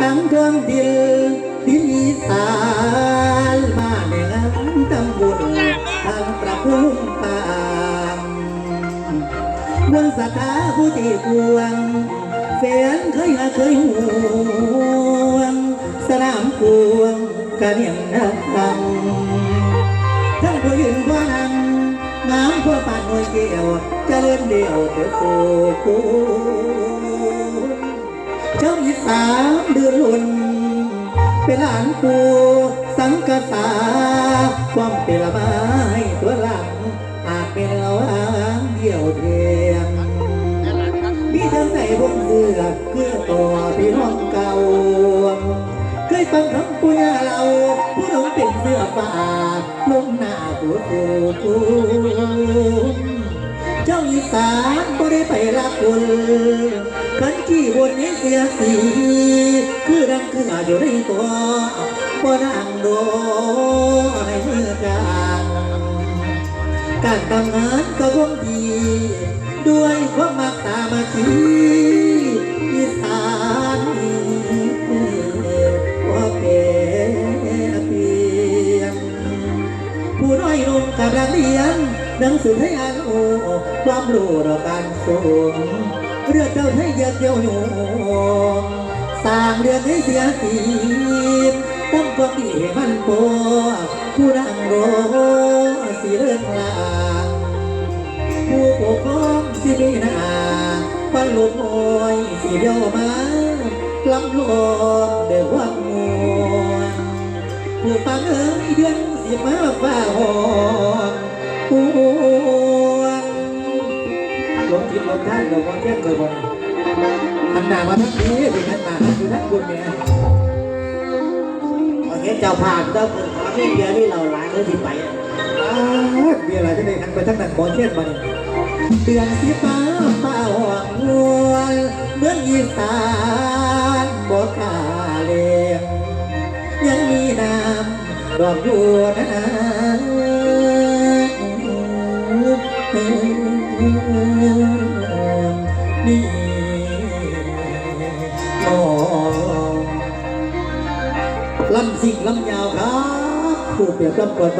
ทั้งเครื่องดินดินอีสานมาในงานตำบุญทางประพุ่งตามบนสถาผู้ที่กวงแฟนเคยหาเคยห่วงสนามกวงกะเนียงนักฟังทั้งผู้ยืนผู้นั่งน้ำผู้ปานหน่วยเกี่ยวจะเล่นเดียวเถิดสู่คุณ เจ้าอีสามเดือนลุนเป็นหลานปูสังกษา ความเป็นละไม้ตัวหลังอาจเป็นเราอ้างเดียวเทียมมีเธอใส่บนเสื้อเพื่อต่อพี่น้องเก่า เคยฟังคำปุยเราผู้น้องเป็นเสื้อฟ้าลงหน้าตัวกูกูเจ้าอีสานบ่ได้ไปรักคนขัน ที่บนนี้เสียสีคือดังคืออาอยู่ในตัวบ่นั่งโดในมือกลางการทำงานก็คงดี ด้วยความมักตามาชีอีสานว่าเป็นเพียงผู้น้อยลงกับนักเรียนหนังสือให้อ่านโอความรู้ต่อการส่ง เรือเจ้าให้เยอะเยี่ยวหนูสร้างเรืองให้เสียสีตั้งความดีให้มันโปผู้นั่งรสีเรื่องลาผู้ปกครองสิมีนาปันลูกน้อยสิเดียวมาลำลองเดือดว่างมัวผู้ฟังเอ้ยเดือนสิมาฝ้าหอ ราก็แค่เกิดวันมันหนามาทั้งนี้เป็นนั้นมาคือทั้งคุณเนี่โอเคเจ้าภาพเจ้าคนขอที่เดียวที่เราหลายเขาที่ไปอะอ้าวมีอะไรจะได้ทันไปทั้งนั้นบอเช่นมาเนี่ยเดือนสีฟ้าฟ้าหวังนวลเมืองอีสานบ่กล้าเลียงยังมีน้ำดอกบัวนะ ลำสิ่งลำยาวครับผู้เปรียบลำก่อน